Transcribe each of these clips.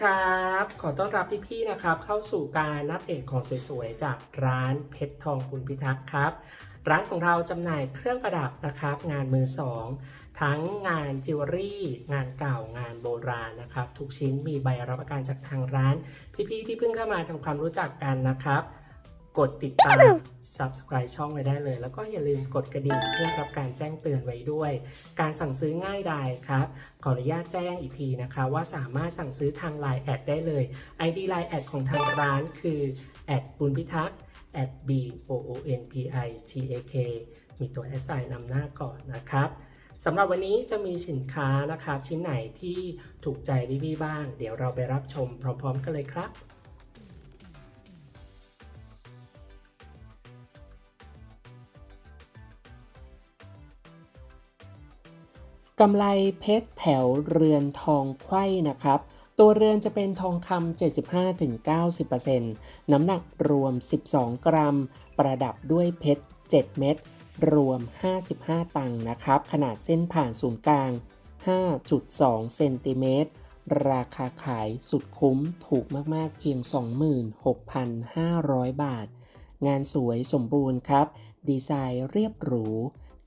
ครับ ขอต้อนรับพี่ๆนะครับ เข้าสู่การนับเอกของสวยๆ จากร้านเพชรทองคุณพิทักษ์ครับ ร้านของเราจำหน่ายเครื่องประดับนะครับ งานมือสอง ทั้งงานจิวเวลรี่ งานเก่างานโบราณนะครับ ทุกชิ้นมีใบรับประกันจากทางร้าน พี่ๆที่เพิ่งเข้ามาทำความรู้จักกันนะครับ กดติดตาม subscribe ช่องไว้ได้เลย แล้วก็อย่าลืมกดกระดิ่งเพื่อรับการแจ้งเตือนไว้ด้วย การสั่งซื้อง่ายดายครับ ขออนุญาตแจ้งอีกทีนะคะ ว่าสามารถสั่งซื้อทาง Line แอดได้เลย ID Line แอดของทางร้านคือแอดบุญพิทักษ์ at b o o n p i t a k มีตัว s i นำหน้าก่อนนะครับสำหรับวันนี้จะมีสินค้านะครับ ชิ้นไหนที่ถูกใจพี่ๆบ้าง เดี๋ยวเราไปรับชมพร้อมๆกันเลยครับ กำไรเพชรแถวเรือนทองไขว้นะครับ ตัวเรือนจะเป็นทองคำ 75-90%น้ำหนักรวม 12 กรัม ประดับด้วยเพชร 7 เม็ด รวม 55 ตังค์นะครับ ขนาดเส้นผ่านศูนย์กลาง 5.2 เซนติเมตร ราคาขายสุดคุ้มถูกมากๆเพียง 26,500 บาท งานสวยสมบูรณ์ครับ ดีไซน์เรียบหรู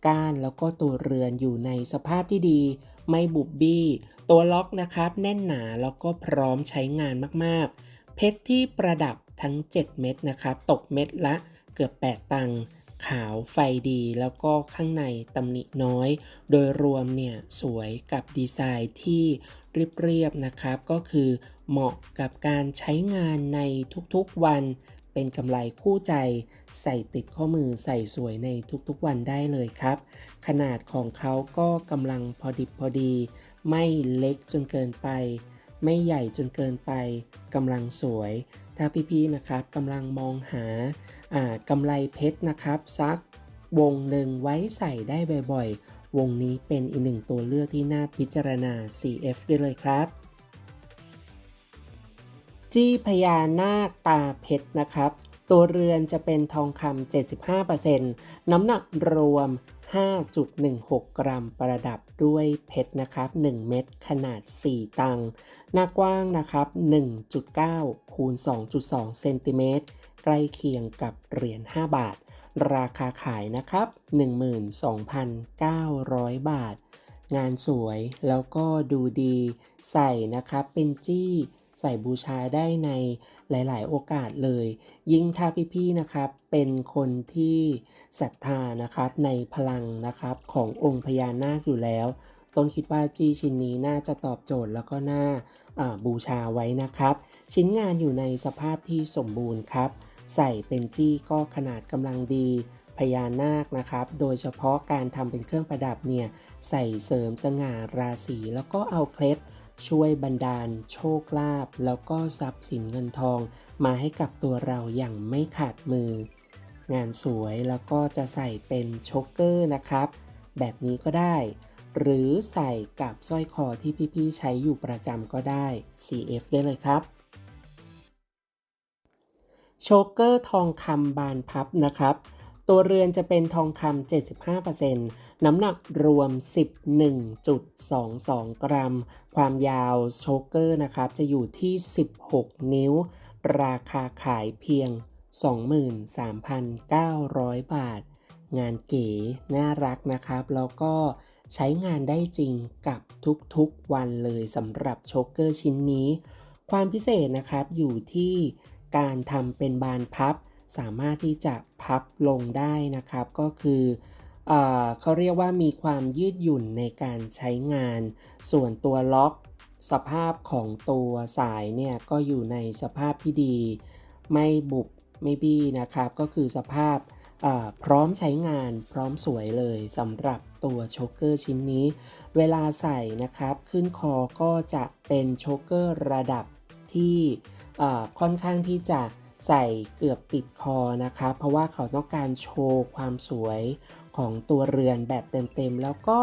ก้านแล้วก็ตัวเรือนอยู่ในสภาพที่ดี ไม่บุบบี้ ตัวล็อกนะครับแน่นหนาแล้วก็พร้อมใช้งานมากๆ เพชรที่ประดับทั้ง 7 เม็ดนะครับ ตกเม็ดละเกือบ 8 ตังค์ขาวไฟดีแล้วก็ข้างในตำหนิน้อย โดยรวมเนี่ยสวยกับดีไซน์ที่เรียบๆนะครับ ก็คือเหมาะกับการใช้งานในทุกๆวัน เป็นกำไรคู่ใจใส่ติดข้อมือใส่สวยในทุกๆวันได้เลยครับ ขนาดของเขาก็กำลังพอดิบพอดี ไม่เล็กจนเกินไป ไม่ใหญ่จนเกินไปกำลังสวย ถ้าพี่ๆนะครับกำลังมองหาอ่ากำไรเพชรนะครับสักวงหนึ่งไว้ใส่ได้บ่อยๆ วงนี้เป็นอีกหนึ่งตัวเลือกที่น่าพิจารณา CF ได้เลยครับ จี้พญานาคตาเพชรนะครับ ตัวเรือนจะเป็นทองคำ75%น้ำหนักรวม 5.16 กรัมประดับด้วยเพชรนะครับ 1 เม็ดขนาด 4 ตัง หน้ากว้างนะครับ 1.9 คูณ 2.2 เซนติเมตร ใกล้เคียงกับเหรียญ 5 บาท ราคาขายนะครับ 12,900 บาท งานสวยแล้วก็ดูดี ใส่นะครับเป็นจี้ ใส่บูชาได้ในหลาย ๆ โอกาสเลย ยิ่งถ้าพี่ๆนะครับเป็นคนที่ศรัทธานะครับในพลังนะครับขององค์พญานาคอยู่แล้ว ต้นคิดว่าจี้ชิ้นนี้น่าจะตอบโจทย์แล้วก็น่าบูชาไว้นะครับ ชิ้นงานอยู่ในสภาพที่สมบูรณ์ครับ ใส่เป็นจี้ก็ขนาดกำลังดีพญานาคนะครับ โดยเฉพาะการทำเป็นเครื่องประดับเนี่ย ใส่เสริมสง่าราศีแล้วก็เอาเคล็ด ช่วยบันดาล โชคลาภแล้วก็ทรัพย์สินเงินทอง มาให้กับตัวเราอย่างไม่ขาดมือ งานสวยแล้วก็จะใส่เป็นโชกเกอร์นะครับ แบบนี้ก็ได้ หรือใส่กับสร้อยคอที่พี่ๆใช้อยู่ประจำก็ได้ CF ได้เลยครับโชกเกอร์ทองคำบานพับนะครับ ตัวเรือนจะเป็นทองคำ 75%น้ำหนักรวม 11.22 กรัม ความยาวโชกเกอร์นะครับ จะอยู่ที่ 16 นิ้ว ราคาขายเพียง 23,900 บาท งานเก๋ น่ารักนะครับ แล้วก็ใช้งานได้จริงกับทุกๆวันเลยสำหรับโชกเกอร์ชิ้นนี้ ความพิเศษนะครับอยู่ที่การทำเป็นบานพับ สามารถที่จะพับลงได้นะครับ ก็คือเออเขาเรียกว่ามีความยืดหยุ่นในการใช้งาน ส่วนตัวล็อกสภาพของตัวสายเนี่ยก็อยู่ในสภาพที่ดี ไม่บุบไม่บี้นะครับ ก็คือสภาพพร้อมใช้งานพร้อมสวยเลยสำหรับตัวโชกเกอร์ชิ้นนี้ เวลาใส่นะครับ ขึ้นคอก็จะเป็นโชกเกอร์ระดับที่ค่อนข้างที่จะ ใส่เกือบติดคอนะครับเพราะว่าเขาต้องการโชว์ความสวยของตัวเรือนแบบเต็มๆ แล้วก็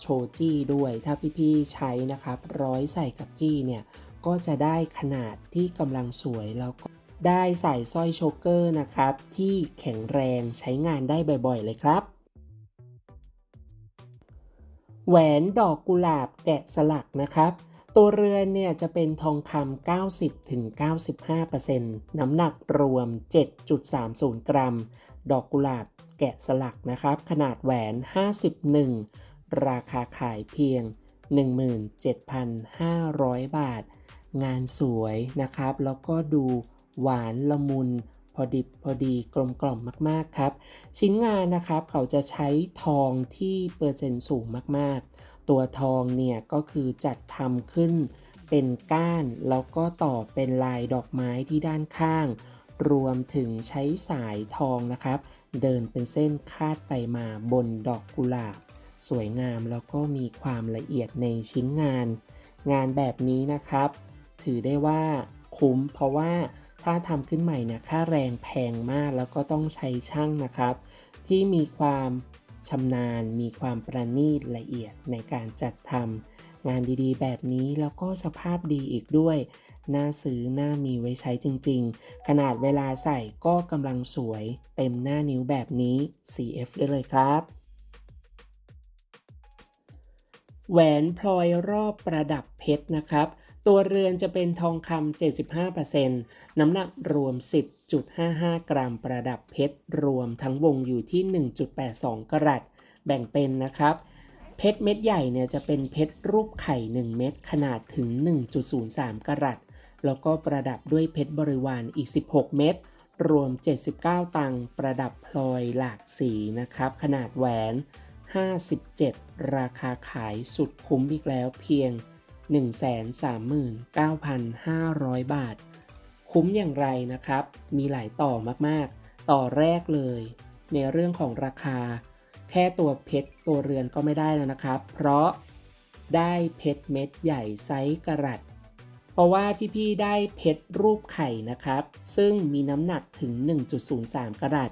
โชว์จี้ด้วย ถ้าพี่ๆใช้นะครับร้อยใส่กับจี้เนี่ย ก็จะได้ขนาดที่กำลังสวยแล้วก็ได้ใส่สร้อยโชกเกอร์นะครับ ที่แข็งแรงใช้งานได้บ่อยๆ เลยครับ แหวนดอกกุหลาบแกะสลักนะครับ ตัวเรือนเนี่ยจะเป็นทองคำ 90ถึง95%น้ำหนักรวม 7.30 กรัม ดอกกุหลาบแกะสลักนะครับ ขนาดแหวน 51 ราคาขายเพียง 17,500 บาท งานสวยนะครับ แล้วก็ดูหวานละมุนพอดิบพอดีกลมกล่อมมาก ๆ ครับ ชิ้นงานนะครับเขาจะใช้ทองที่เปอร์เซ็นต์สูงมากๆ ตัวทองเนี่ยก็คือจัดทำขึ้นเป็นก้านแล้วก็ต่อเป็นลายดอกไม้ที่ด้านข้าง รวมถึงใช้สายทองนะครับ เดินเป็นเส้นคาดไปมาบนดอกกุหลาบ สวยงามแล้วก็มีความละเอียดในชิ้นงาน งานแบบนี้นะครับ ถือได้ว่าคุ้มเพราะว่าถ้าทำขึ้นใหม่เนี่ยค่าแรงแพงมากแล้วก็ต้องใช้ช่างนะครับ ที่มีความ ชำนาญมีความประณีตละเอียดในการจัดทำงานดีๆ แบบนี้แล้วก็สภาพดีอีกด้วยน่าซื้อน่ามีไว้ใช้จริงๆ ขนาดเวลาใส่ก็กำลังสวยเต็มหน้านิ้วแบบนี้ CF ได้เลยครับ แหวนพลอยรอบประดับเพชรนะครับ ตัวเรือนจะเป็นทองคำ75%น้ำหนักรวม 1.55 กรัมประดับเพชรรวมทั้งวงอยู่ที่ 1.82 กรัตแบ่งเป็นนะครับ เพชรเม็ดใหญ่เนี่ยจะเป็นเพชรรูปไข่ 1 เม็ดขนาดถึง 1.03 กรัตแล้วก็ประดับด้วยเพชรบริวารอีก 16 เม็ดรวม 79 ตังประดับพลอยหลากสีนะครับ ขนาดแหวน 57 ราคาขายสุดคุ้มอีกแล้วเพียง 139,500 บาท คุ้มอย่างไรนะครับ มีหลายต่อมากๆ ต่อแรกเลย ในเรื่องของราคา แค่ตัวเพชรตัวเรือนก็ไม่ได้แล้วนะครับ เพราะได้เพชรเม็ดใหญ่ไซส์กระรัตเพราะว่าพี่ๆได้เพชรรูปไข่นะครับ ซึ่งมีน้ำหนักถึง 1.03 กรัต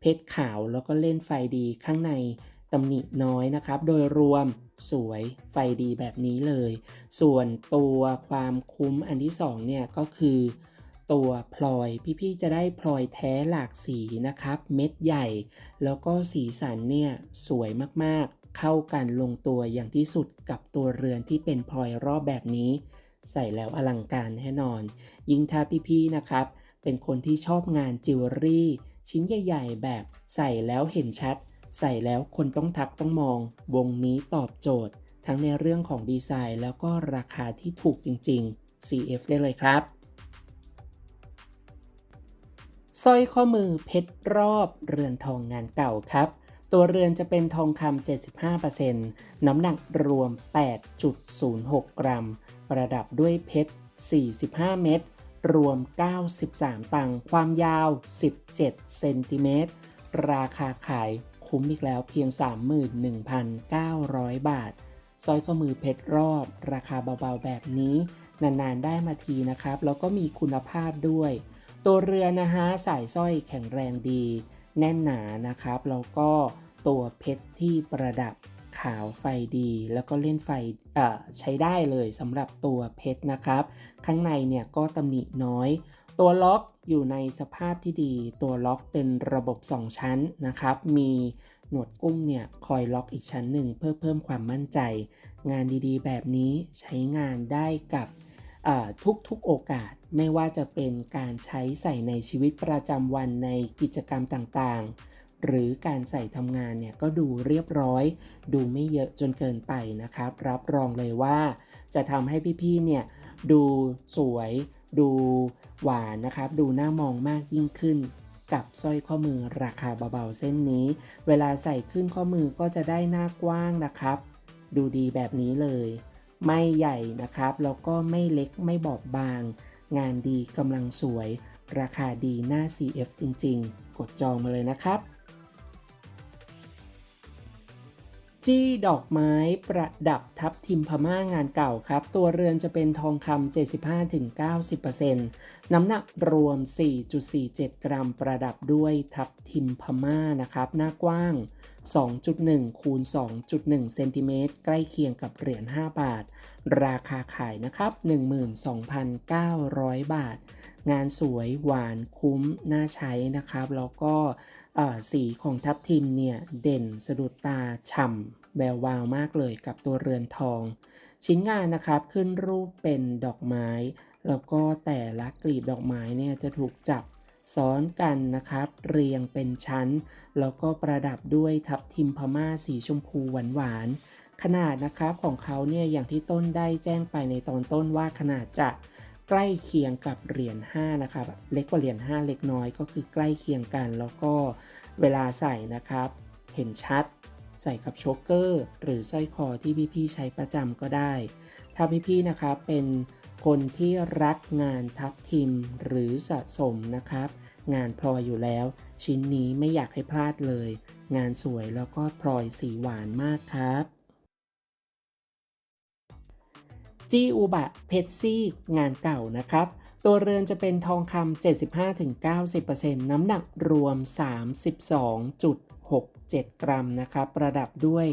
เพชรขาวแล้วก็เล่นไฟดีข้างในตำหนิน้อยนะครับ โดยรวมสวยไฟดีแบบนี้เลย ส่วนตัวความคุ้มอันที่2เนี่ยก็คือ ตัวพลอยพี่ๆจะได้พลอยแท้หลากสีนะครับ เม็ดใหญ่ แล้วก็สีสันเนี่ยสวยมากๆ เข้ากันลงตัวอย่างที่สุดกับตัวเรือนที่เป็นพลอยรอบแบบนี้ ใส่แล้วอลังการแน่นอน ยิ่งถ้าพี่ๆนะครับ เป็นคนที่ชอบงานจิวเวลรี่ ชิ้นใหญ่ ๆ แบบใส่แล้วเห็นชัด ใส่แล้วคนต้องทักต้องมอง วงนี้ตอบโจทย์ ทั้งในเรื่องของดีไซน์แล้วก็ราคาที่ถูกจริง ๆ CF ได้เลยครับ สร้อยข้อมือเพชรรอบเรือนทองงานเก่าครับ ตัวเรือนจะเป็นทองคำ75%น้ำหนักรวม 8.06 กรัม ประดับด้วยเพชร 45 เม็ดรวม 93 ตังค์ความยาว 17 เซนติเมตร ราคาขายคุ้มอีกแล้วเพียง 31,900 บาทสร้อยข้อมือเพชรรอบ ราคาเบาๆแบบนี้ นานๆได้มาทีนะครับ แล้วก็มีคุณภาพด้วย ตัวเรือนะฮะสายสร้อยแข็งแรงดี แน่นหนานะครับแล้วก็ตัวเพชรที่ประดับขาวไฟดี แล้วก็เล่นไฟใช้ได้เลยสำหรับตัวเพชรนะครับ ข้างในเนี่ยก็ตำหนิน้อย ตัวล็อกอยู่ในสภาพที่ดี ตัวล็อกเป็นระบบ 2 ชั้นนะครับ มีหนวดกุ้งเนี่ยคอยล็อกอีกชั้นหนึ่งเพื่อเพิ่มความมั่นใจ งานดีๆ แบบนี้ใช้งานได้กับ ทุกๆโอกาสไม่ว่าจะเป็นการใช้ใส่ในชีวิตประจำวันในกิจกรรมต่างๆ หรือการใส่ทำงานเนี่ยก็ดูเรียบร้อย ดูไม่เยอะจนเกินไปนะครับ รับรองเลยว่า จะทำให้พี่ๆเนี่ยดูสวย ดูหวานนะครับ ดูน่ามองมากยิ่งขึ้นกับสร้อยข้อมือราคาเบาๆเส้นนี้ เวลาใส่ขึ้นข้อมือก็จะได้หน้ากว้างนะครับ ดูดีแบบนี้เลย ไม่ใหญ่นะครับ แล้วก็ไม่เล็กไม่บอบบาง งานดีกำลังสวย ราคาดีหน้า CF จริง ๆ กดจองมาเลยนะครับ จี้ดอกไม้ประดับทับทิมพม่างานเก่าครับ ตัวเรือนจะเป็นทองคำ75-90%น้ำหนักรวม 4.47 กรัมประดับด้วยทับทิมพม่านะครับ หน้ากว้าง 2.1 คูณ 2.1 เซนติเมตรใกล้เคียงกับเหรียญ 5 บาท ราคาขายนะครับ 12,900 บาท งานสวยหวานคุ้ม น่าใช้นะครับ แล้วก็สีของทับทิมเนี่ย เด่นสะดุดตาฉ่ำแวววาวมากเลยกับตัวเรือนทอง ชิ้นงานนะครับขึ้นรูปเป็นดอกไม้ แล้วก็แต่ละกลีบดอกไม้เนี่ยจะถูกจับ ซ้อนกันนะครับ เรียงเป็นชั้น แล้วก็ประดับด้วยทับทิมพม่าสีชมพูหวานๆขนาดนะครับของเขาเนี่ยอย่างที่ต้นได้แจ้งไปในตอนต้นว่าขนาดจะใกล้เคียงกับเหรียญ5นะครับเล็กกว่าเหรียญ5เล็กน้อยก็คือใกล้เคียงกัน แล้วก็เวลาใส่นะครับ เห็นชัด ใส่กับโชกเกอร์ หรือสร้อยคอที่พี่ๆใช้ประจำก็ได้ ถ้าพี่ๆนะครับเป็น คนที่รักงานทับทิมหรือสะสมนะครับ งานพลอยอยู่แล้ว ชิ้นนี้ไม่อยากให้พลาดเลย งานสวยแล้วก็พลอยสีหวานมากครับจีอุบะเพชซี่งานเก่านะครับ ตัวเรือนจะเป็นทองคำ75-90%น้ำหนักรวม 32.67 กรัมนะครับ ประดับด้วย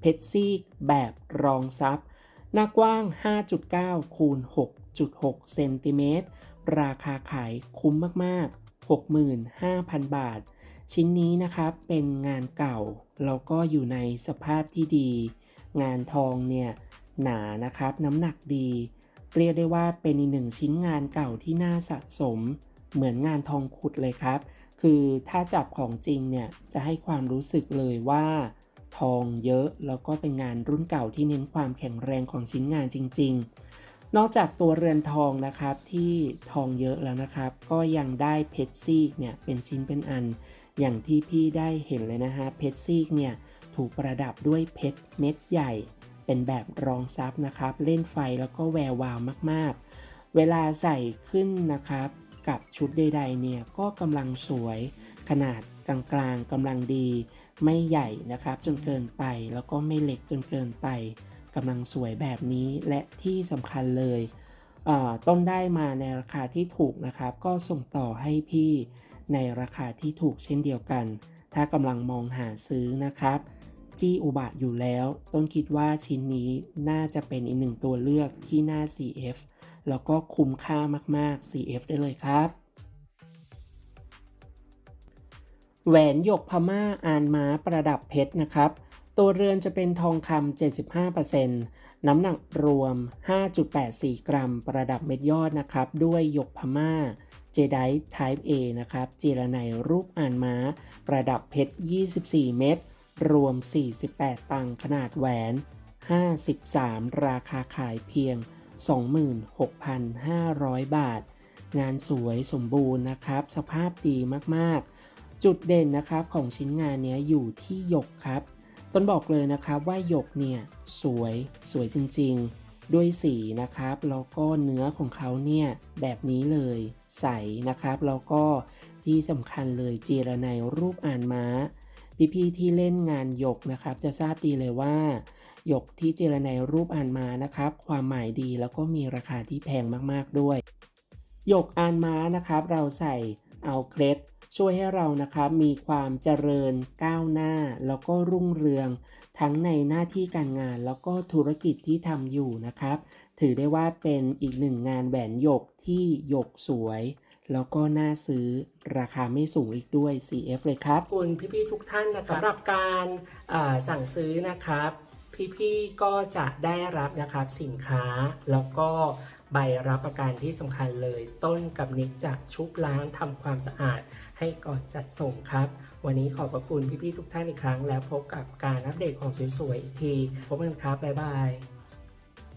เพชซี่แบบรองซับหน้ากว้าง 5.9 คูณ 6.6เซนติเมตร ราคาขายคุ้มมาก ๆ 65,000 บาท ชิ้นนี้นะครับเป็นงานเก่า แล้วก็อยู่ในสภาพที่ดี งานทองเนี่ยหนานะครับน้ำหนักดี เรียกได้ว่าเป็นอีกหนึ่งชิ้นงานเก่าที่น่าสะสม เหมือนงานทองขุดเลยครับ คือถ้าจับของจริงเนี่ยจะให้ความรู้สึกเลยว่าทองเยอะแล้วก็เป็นงานรุ่นเก่าที่เน้นความแข็งแรงของชิ้นงานจริง ๆ นอกจากตัวเรือนทองนะครับที่ทองเยอะแล้วนะครับ ก็ยังได้เพชรซีกเนี่ยเป็นชิ้นเป็นอัน อย่างที่พี่ได้เห็นเลยนะฮะเพชรซีกเนี่ยถูกประดับด้วยเพชรเม็ดใหญ่ เป็นแบบรองซับนะครับ เล่นไฟแล้วก็แวววาวมากๆ เวลาใส่ขึ้นนะครับ กับชุดใดๆเนี่ยก็กำลังสวย ขนาดกลางๆกำลังดี ไม่ใหญ่นะครับจนเกินไปแล้วก็ไม่เล็กจนเกินไป กำลังสวยแบบนี้และที่สำคัญเลยต้นได้มาในราคาที่ถูกนะครับ ก็ส่งต่อให้พี่ในราคาที่ถูกเช่นเดียวกัน ถ้ากำลังมองหาซื้อนะครับ จี้อุบะอยู่แล้ว ต้นคิดว่าชิ้นนี้น่าจะเป็นอีกหนึ่งตัวเลือกที่น่า CF แล้วก็คุ้มค่ามากๆ CF ได้เลยครับแหวนหยกพม่าอานม้าประดับเพชรนะครับ ตัวเรือนจะเป็นทองคำ75%น้ำหนักรวม 5.84 กรัม ประดับเม็ดยอดนะครับ ด้วยหยกพม่าเจได Type A นะครับจีรนัยรูปอ่านม้า ประดับเพชร 24 เม็ดรวม 48 ตังขนาดแหวน 53 ราคาขายเพียง 26,500 บาท งานสวยสมบูรณ์นะครับ สภาพดีมากๆ จุดเด่นนะครับของชิ้นงานนี้อยู่ที่หยกครับ ต้นบอกเลยนะครับว่าหยกเนี่ยสวยสวยจริงๆ ด้วยสีนะครับแล้วก็เนื้อของเขาเนี่ยแบบนี้เลยใสนะครับแล้วก็ที่สำคัญเลยจีรนัยรูปอ่านม้าพี่ๆที่เล่นงานหยกนะครับ จะทราบดีเลยว่าหยกที่เจรในรูปอ่านมานะครับ ความหมายดีแล้วก็มีราคาที่แพงมากๆด้วยหยกอ่านม้านะครับ เราใส่เอาเคล็ด ช่วยให้เรานะครับมีความเจริญก้าวหน้า แล้วก็รุ่งเรือง ทั้งในหน้าที่การงานแล้วก็ธุรกิจที่ทำอยู่นะครับ ถือได้ว่าเป็นอีกหนึ่งงานแหวนหยกที่หยกสวย แล้วก็น่าซื้อราคาไม่สูงอีกด้วย CF เลยครับขอบคุณพี่ๆทุกท่านนะครับสำหรับการอ่าสั่งซื้อนะครับพี่ๆก็จะได้รับนะครับสินค้าแล้วก็ใบรับประกันที่สำคัญเลย ต้นกับนิกจากชุบล้างทำความสะอาด ให้ก่อนจัดส่งครับ วันนี้ขอบพระคุณพี่ๆทุกท่านอีกครั้ง แล้วพบกับการอัปเดตของสวยๆอีกทีพบกันครับบ๊ายบาย